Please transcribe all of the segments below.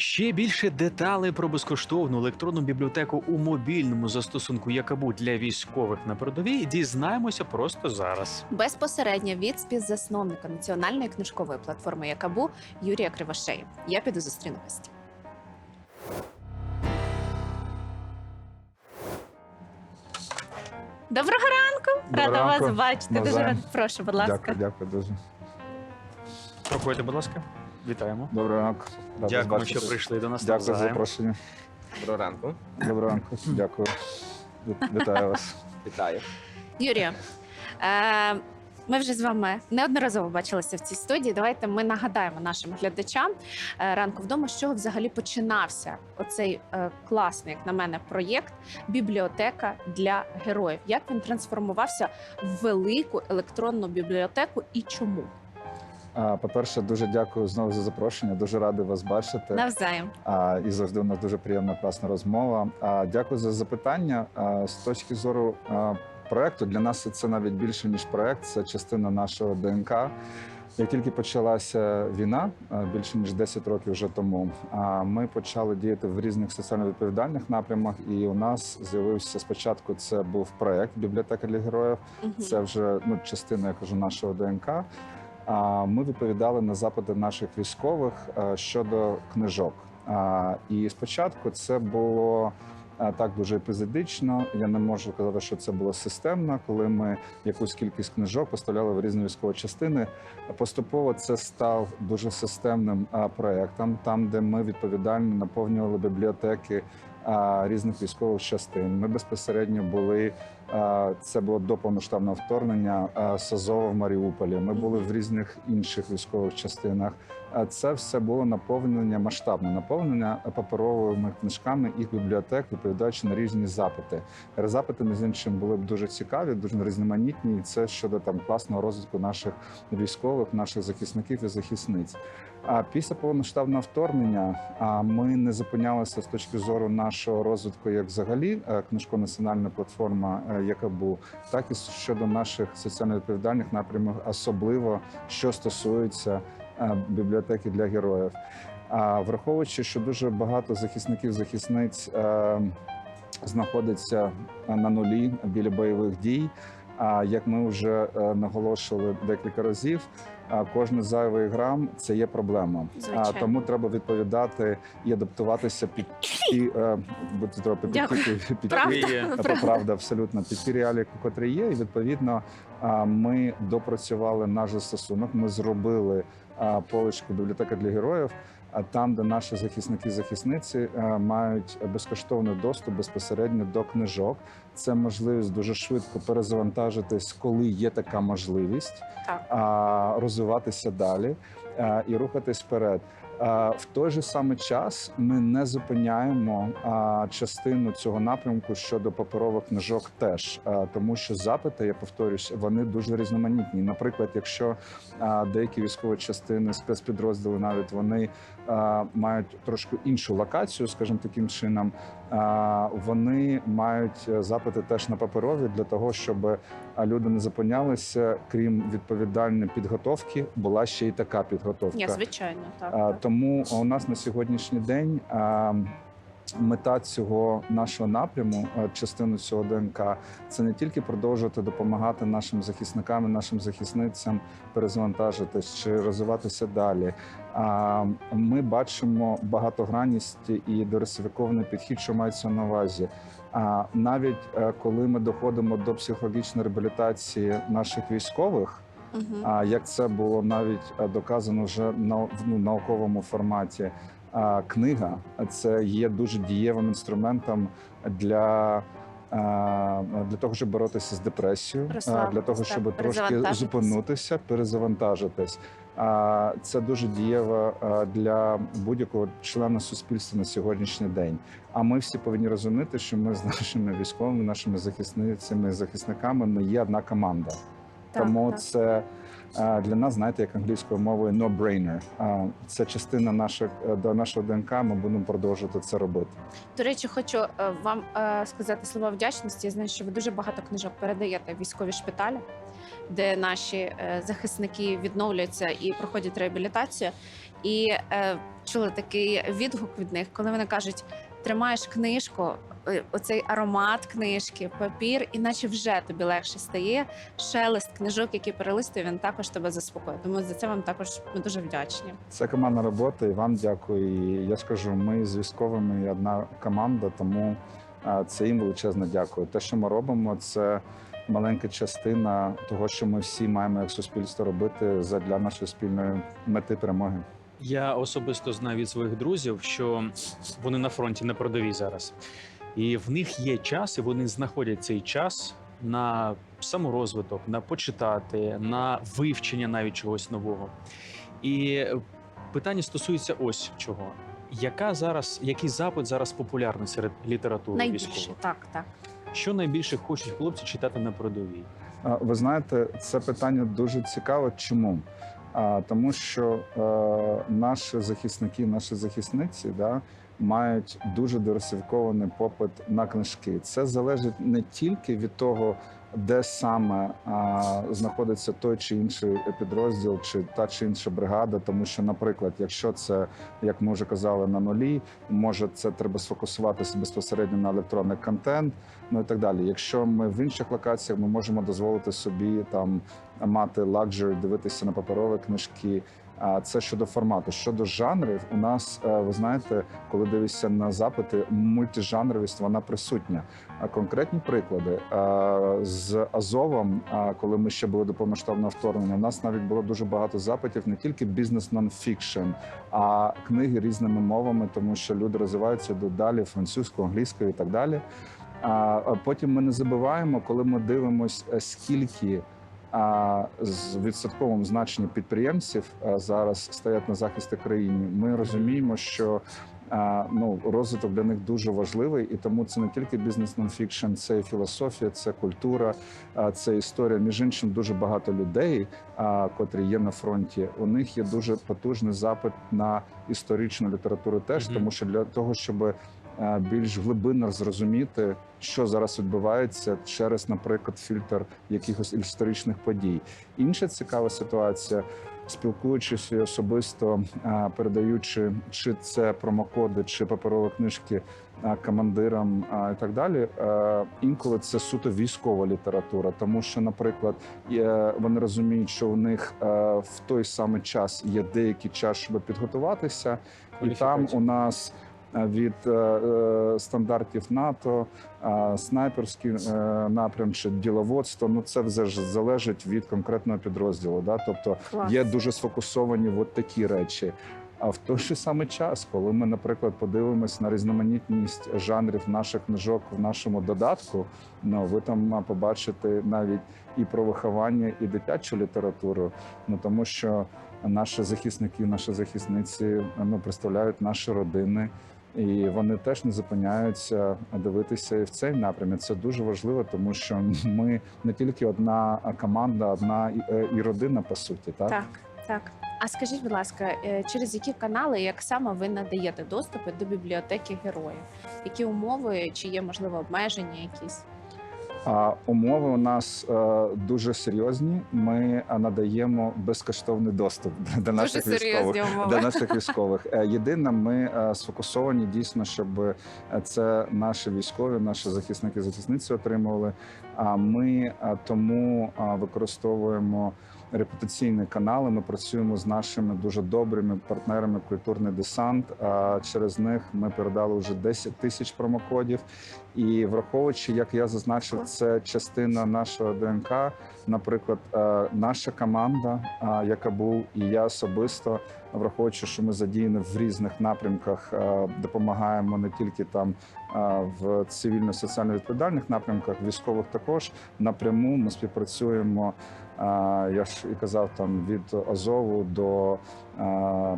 Ще більше деталей про безкоштовну електронну бібліотеку у мобільному застосунку Якабу для військових на передовій дізнаємося просто зараз. Безпосередньо від співзасновника національної книжкової платформи Якабу Юрія Кривошея. Я піду зустріну гостя. Доброго ранку! Доброго Рада вас бачити. Дуже рада. Прошу, будь ласка. Дякую, дякую дуже. Проходьте, будь ласка. Вітаємо. Доброго ранку. Рад вас Дякуємо, бачити. що прийшли до нас. Дякую за навзаєм. запрошення. Доброго ранку. Доброго ранку. Дякую. Віт- Вітаю вас. Вітаю. Юрію, е, ми вже з вами неодноразово бачилися в цій студії. Давайте ми нагадаємо нашим глядачам е, ранку вдома, з чого взагалі починався оцей е, класний, як на мене, проєкт бібліотека для героїв. Як він трансформувався в велику електронну бібліотеку і чому? А, По-перше, дуже дякую знову за запрошення. Дуже радий вас бачити. Навзаєм. А, і завжди у нас дуже приємна класна розмова. А, дякую за запитання. А, з точки зору а, проекту, для нас це навіть більше ніж проект, це частина нашого ДНК. Як тільки почалася війна більше ніж 10 років вже тому, ми почали діяти в різних соціально відповідальних напрямах. І у нас з'явився спочатку. Це був проект бібліотека для героїв. Це вже ну частина, я кажу, нашого ДНК. Ми відповідали на запити наших військових е, щодо книжок. І спочатку це було е, так дуже епізодично. Я не можу казати, що це було системно, коли ми якусь кількість книжок поставляли в різні військові частини. Поступово це став дуже системним е, проектом, там, де ми відповідально наповнювали бібліотеки різних військових частин. Ми безпосередньо були. Е, Це було до повноштабного вторгнення е, САЗОВа в Маріуполі. Ми були в різних інших військових частинах. Е, Це все було наповнення масштабне наповнення паперовими книжками їх бібліотек, відповідаючи на різні запити. Запити між іншим були б дуже цікаві, дуже різноманітні. І це щодо там класного розвитку наших військових, наших захисників і захисниць. А після повномасштабного вторгнення ми не зупинялися з точки зору нашого розвитку, як взагалі е, книжко національна платформа е, Якабу, так і щодо наших соціально відповідальних напрямів, особливо що стосується е, бібліотеки для героїв. А враховуючи, що дуже багато захисників захисниць е, знаходиться на нулі біля бойових дій. А як ми вже е, наголошували декілька разів, кожен зайвий грам це є проблема. А Звичайно. тому треба відповідати і адаптуватися під ті, е, під Правда? Абсолютно під ті реалії, котрі є. І відповідно ми допрацювали наш застосунок. Ми зробили поличку бібліотека для героїв. А там, де наші захисники захисниці мають безкоштовний доступ безпосередньо до книжок. Це можливість дуже швидко перезавантажитись, коли є така можливість, Так. розвиватися далі і рухатись вперед. А, В той же самий час ми не зупиняємо частину цього напрямку щодо паперових книжок, теж а, тому, що запити, я повторюсь, вони дуже різноманітні. Наприклад, якщо а, деякі військові частини, спецпідрозділи, навіть вони мають трошки іншу локацію, скажімо таким чином, вони мають е, запити теж на паперові для того, щоб люди не зупинялися, крім відповідальної підготовки, була ще й така підготовка. Ні, звичайно, так. Тому у нас на сьогоднішній день мета цього нашого напряму, частину цього ДНК, це не тільки продовжувати допомагати нашим захисникам, і нашим захисницям перезавантажитись чи розвиватися далі. А ми бачимо багатогранність і диверсифікований підхід, що мається на увазі. А навіть е, коли ми доходимо до психологічної реабілітації наших військових. А як це було навіть е, доказано вже на ну, науковому форматі, книга це є дуже дієвим інструментом для. Для того щоб боротися з депресією, а, для того, так, щоб трошки зупинитися, перезавантажитись. Це дуже дієво для будь-якого члена суспільства на сьогоднішній день. А ми всі повинні розуміти, що ми з нашими військовими, нашими захисницями, захисниками ми є одна команда. Так, Тому так. це для нас, знаєте, як англійською мовою no-brainer. Це частина наших е, до нашого ДНК. Ми будемо продовжувати це робити. До речі, хочу е, вам е, сказати слова вдячності. Я знаю, що ви дуже багато книжок передаєте військові шпиталі, де наші захисники відновлюються і проходять реабілітацію. І чули такий відгук від них, коли вони кажуть: тримаєш книжку, оцей аромат книжки, папір, іначе вже тобі легше стає. Шелест книжок, які перелистує, він також тебе заспокоює. Тому за це вам також ми дуже вдячні. Це командна робота, і вам дякую. І я скажу, ми з військовими одна команда, тому це їм величезне дякую. Те, що ми робимо, це маленька частина того, що ми всі маємо як суспільство робити для нашої спільної мети перемоги. Я особисто знаю від своїх друзів, що вони на фронті на передовій зараз, і в них є час, і вони знаходять цей час на саморозвиток, на почитати, на вивчення навіть чогось нового. І питання стосується ось чого. Яка зараз, який запит зараз популярний серед літератури Найбільше військових? так, так. Що найбільше хочуть хлопці читати на передовій? Ви знаєте, це питання дуже цікаве. Чому? А, тому що е, наші захисники, наші захисниці, да, мають дуже диверсифікований попит на книжки. Це залежить не тільки від того, де саме а, знаходиться той чи інший підрозділ, чи та чи інша бригада. Тому що, наприклад, якщо це, як ми вже казали, на нулі, може це треба сфокусуватися безпосередньо на електронний контент, ну і так далі. Якщо ми в інших локаціях, ми можемо дозволити собі там мати ладжері, дивитися на паперові книжки. А це щодо формату. Щодо жанрів, у нас е, ви знаєте, коли дивишся на запити, мультижанровість вона присутня. Конкретні приклади е, з Азовом, коли ми ще були до повноштабного вторгнення, у нас навіть було дуже багато запитів не тільки бізнес нонфікшн, а книги різними мовами, тому що люди розвиваються додалі французькою, англійською і так далі. А потім ми не забуваємо, коли ми дивимося, скільки а, з відсотковим значенні підприємців зараз стоять на захисті країни. Ми розуміємо, що ну розвиток для них дуже важливий, і тому це не тільки бізнес нонфікшн, це і філософія, це культура, це історія. Між іншим, дуже багато людей, котрі є на фронті. У них є дуже потужний запит на історичну літературу, теж тому, що для того, щоб більш глибинно зрозуміти, що зараз відбувається через, наприклад, фільтр якихось історичних подій. Інша цікава ситуація. Спілкуючись і особисто е, передаючи чи це промокоди, чи паперові книжки е, командирам е, і так далі. е, Інколи це суто військова література, тому що, наприклад, вони розуміють, що у них е, в той самий час є деякий час, щоб підготуватися, і там у нас е, від е, е, стандартів НАТО, е, снайперський е, напрям чи діловодство. Ну це вже ж залежить від конкретного підрозділу. Да? Тобто Клас. є дуже сфокусовані от такі речі. А в той же самий час, коли ми, наприклад, подивимось на різноманітність жанрів наших книжок в нашому додатку, ну ви там побачите навіть і про виховання, і дитячу літературу. Ну тому що наші захисники, наші захисниці ну представляють наші родини. І вони теж не зупиняються дивитися і в цей напрямі. Це дуже важливо, тому що ми не тільки одна команда, одна і, е, родина по суті. Так, Так, так. А скажіть, будь ласка, е, через які канали, як саме ви надаєте доступи до бібліотеки героїв? Які умови, чи є можливо обмеження якісь? Умови у нас е, дуже серйозні. Ми е, надаємо безкоштовний доступ до наших Дуже військових. умови. До наших військових Е, єдине, ми сфокусовані дійсно, щоб це наші військові, наші захисники, захисниці отримували. А ми тому використовуємо репутаційні канали. Ми працюємо з нашими дуже добрими партнерами. Культурний десант. А через них ми передали вже 10 тисяч промокодів. І враховуючи, як я зазначив, це частина нашого ДНК. Наприклад, наша команда, яка був і я особисто, враховуючи, що ми задіяні в різних напрямках, допомагаємо не тільки там в цивільно-соціально відповідальних напрямках, військових також напряму ми співпрацюємо. Я ж і казав там від Азову до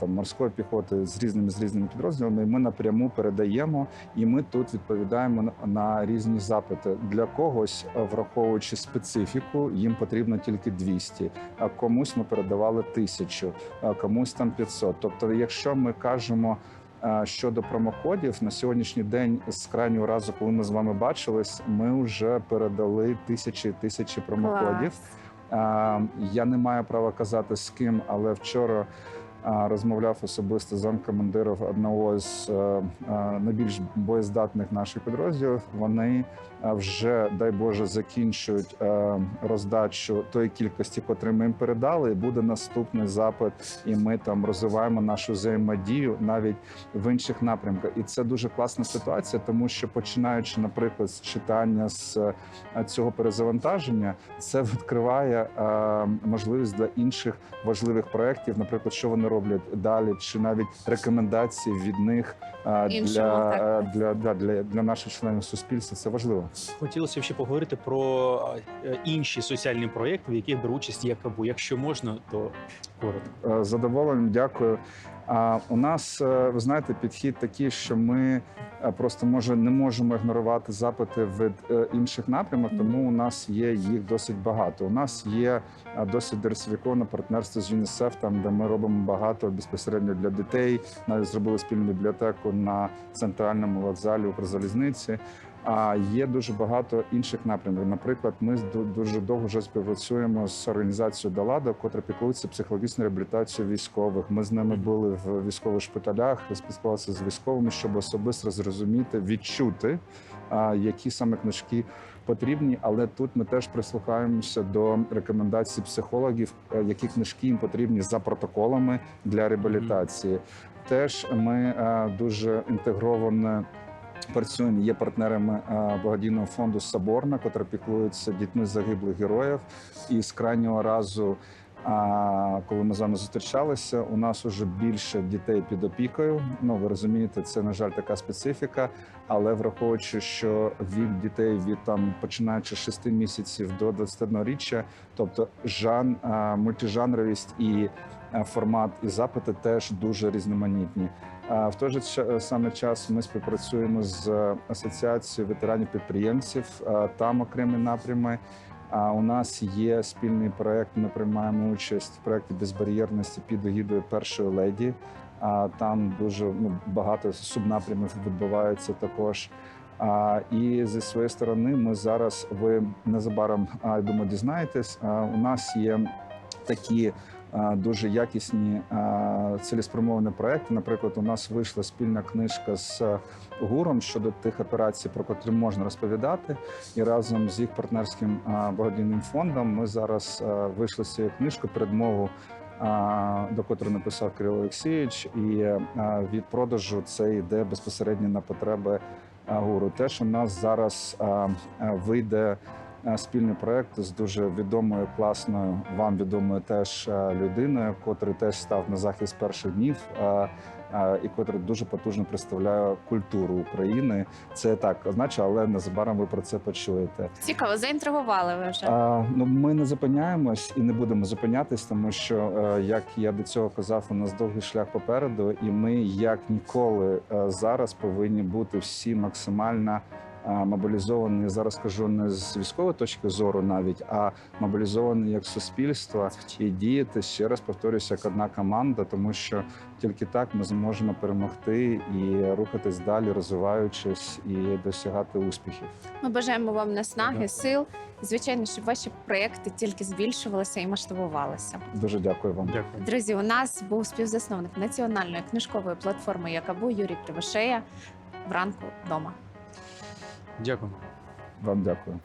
там морської піхоти з різними з різними підрозділами. Ми напряму передаємо, і ми тут відповідаємо на- на різні запити. Для когось, е, враховуючи специфіку, їм потрібно тільки 200, а комусь ми передавали тисячу, а комусь там 500. Тобто, якщо ми кажемо. е, Щодо промокодів на сьогоднішній день з крайнього разу, коли ми з вами бачились, ми вже передали тисячі тисячі промокодів. Клас. Е, Я не маю права казати з ким, але вчора розмовляв особисто з замкомандирів одного з е, е, найбільш боєздатних наших підрозділів. Вони е, вже дай Боже закінчують роздачу тої кількості, котрі ми їм передали. І буде наступний запит, і ми там розвиваємо нашу взаємодію навіть в інших напрямках. І це дуже класна ситуація, тому що починаючи, наприклад, з читання з цього перезавантаження, це відкриває можливість для інших важливих проєктів, наприклад, що вони роблять далі, чи навіть рекомендації від них а, Іншому, для, так. для, для, для, для наших членів суспільства. Це важливо. Хотілося б ще поговорити про е, інші соціальні проєкти, в яких беру участь ЯКБУ. Якщо можна, то коротко. Е, задоволенням дякую. А у нас е, ви знаєте, підхід такий, що ми е, просто може не можемо ігнорувати запити від е, інших напрямок, тому у нас є їх досить багато. У нас є досить диверсифіковане партнерство з ЮНІСЕФ, там де ми робимо багато безпосередньо для дітей. Навіть зробили спільну бібліотеку на центральному вокзалі Укрзалізниці. А є дуже багато інших напрямів. Наприклад, ми ду- дуже довго вже співпрацюємо з організацією Далада, котра піклується психологічною реабілітацією військових. Ми з ними були в військових шпиталях, спілкувалися з військовими, щоб особисто зрозуміти, відчути, які саме книжки потрібні. Але тут ми теж прислухаємося до рекомендацій психологів, е, які книжки їм потрібні за протоколами для реабілітації. Теж ми е, дуже інтегровано працюємо, є партнерами е, благодійного фонду Соборна, котра піклується дітьми загиблих героїв. І з крайнього разу, коли ми з вами зустрічалися, у нас уже більше дітей під опікою. Ну ви розумієте, це на жаль така специфіка. Але враховуючи, що вік дітей від там починаючи з 6 місяців до 21 річчя, тобто жан, мультижанровість і формат і запити теж дуже різноманітні. В той же саме час ми співпрацюємо з асоціацією ветеранів підприємців. Там окремі напрями. А у нас є спільний проект. Ми приймаємо участь в проєкті безбар'єрності під егідою першої леді. А там дуже ну, багато субнапрямів відбувається також. А, і зі своєї сторони, ми зараз ви незабаром я думаю, дізнаєтесь. А, у нас є такі дуже якісні цілеспрямовані проекти. Наприклад, у нас вийшла спільна книжка з е, гуром щодо тих операцій, про котрі можна розповідати. І разом з їх партнерським благодійним фондом ми зараз вийшли з цією книжкою передмову. До котрої написав Кирило Олексійович, і від продажу це йде безпосередньо на потреби гуру. Теж у нас зараз вийде спільний проект з дуже відомою, класною, вам відомою теж людиною, котрий теж став на захист перших днів. а, І котрий дуже потужно представляє культуру України. Це так означає, але незабаром ви про це почуєте. Цікаво, заінтригували ви вже. А, ну ми не зупиняємось і не будемо зупинятись, тому що е, як я до цього казав, у нас довгий шлях попереду, і ми як ніколи е, зараз повинні бути всі максимально. Мобілізовані зараз кажу не з військової точки зору, навіть а мобілізовані як суспільство і діяти ще раз повторюся як одна команда, тому що тільки так ми зможемо перемогти і рухатись далі, розвиваючись і досягати успіхів. Ми бажаємо вам наснаги, Дякую. сил. Звичайно, щоб ваші проекти тільки збільшувалися і масштабувалися. Дуже дякую вам. Дякую. Друзі, у нас був співзасновник національної книжкової платформи Якабу Юрій Кривошея. Вранку вдома. Дякую. Вам дякую.